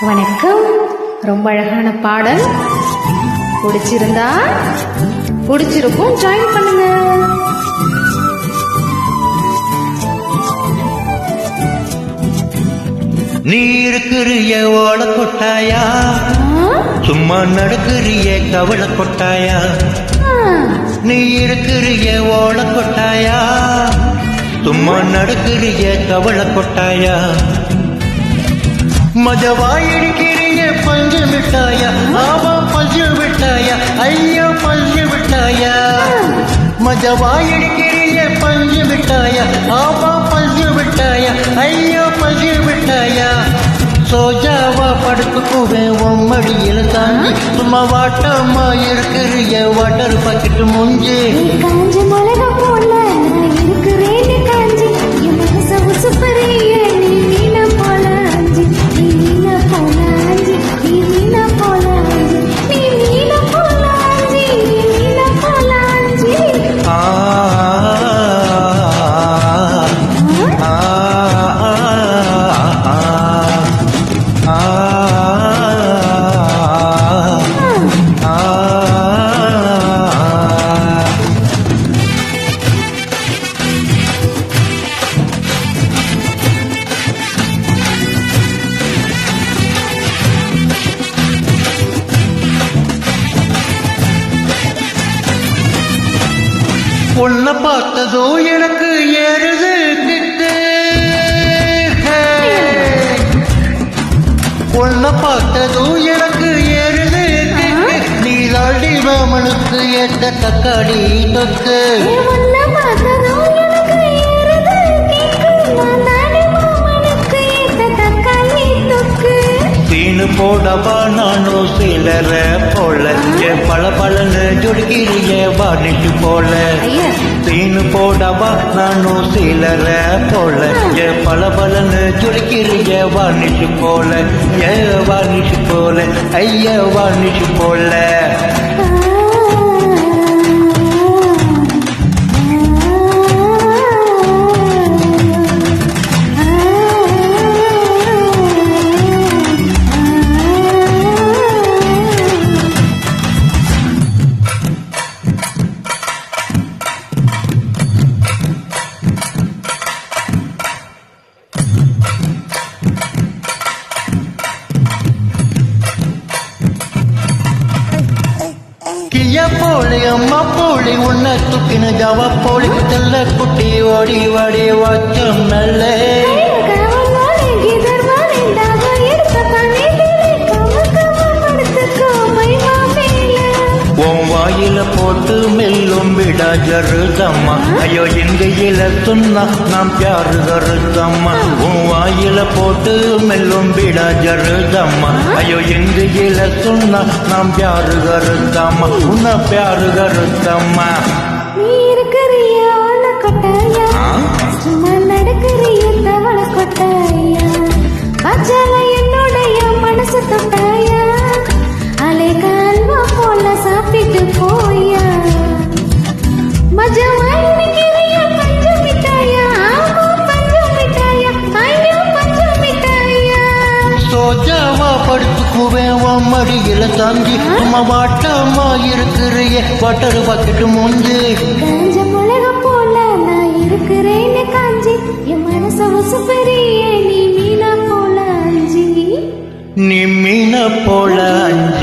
வணக்கம். ரொம்ப அழகான பாடல். பிடிச்சிருந்தா பிடிச்சிருக்கும். ஜாயின் பண்ணுங்க. நீ இருக்கிறிய ஓல கொட்டாயா? சும்மா நடக்கிறிய கவலை கொட்டாயா. நீ இருக்கிறிய ஓல கொட்டாயா சும்மா நடக்கிறிய கவலை கொட்டாயா மஜவாயிடுக்கிறிய பஞ்சு விட்டாயா ஆமா பஞ்சு விட்டாயா ஐயா பஞ்சு விட்டாயா மஜவாயிடுக்கிறிய பஞ்சு விட்டாயா ஆமா பஞ்சு விட்டாயா ஐயா பஞ்சு விட்டாயா சோஜாவா படுத்துக்குவேன் உம்மடியில் தாண்டி. சும்மா வாட்டமா இருக்கிற வாட்டர் பாக்கெட் முஞ்சி. உன்னை பார்த்ததோ எனக்கு ஏறுது கிட்டு உன்னை பார்த்ததோ எனக்கு ஏறுது கிட்டு நீ தாண்டி மாமனுக்கு ஏத்த தக்காளி தொக்கு. போடவா சிலர போல பல பலன்னு ஜொடுக்கிறிய வாணிட்டு போல. தீனு போடவா நானும் சிலர போல பல பலன்னு ஜொடுக்கிறிய வாணிட்டு போல. ஏ வாணிட்டு போல. ஐயா வாணிட்டு போல. கிளிய போலி அம்மா போலி உன்னை துக்கின ஜவ போலி தெல்ல குட்டி ஓடி ஓடி வச்சம் நல்ல. உன் வாயில போட்டு மெல்லும் விடா ஜருதம்மா. ஐயோ எங்கையில சொன்னா நாம் பியாரு கருதம்மா? உன் வாயில போட்டு மெல்லும் விடா ஜருதம்மா. ஐயோ எங்கையில சொன்னா நாம் பியாரு கருதம்மா? உன்ன பியாரு கருதம்மா? நீ இருக்கிறிய கொட்டாயா? சும்மா நடக்கிறிய தவள கொட்டாயா படுத்துக்குவேன் மடியில தாங்கி. சும்மா வாட்டமா இருக்கிறிய. வாட்டர் பக்கெட்டு முந்து. காஞ்ச மிளகா போல நான் இருக்கிறேன்னு காஞ்சி. என் மனச உசுப்பறிய நீ மீனா போல அஞ்சி. நீ மீன போல அஞ்சு.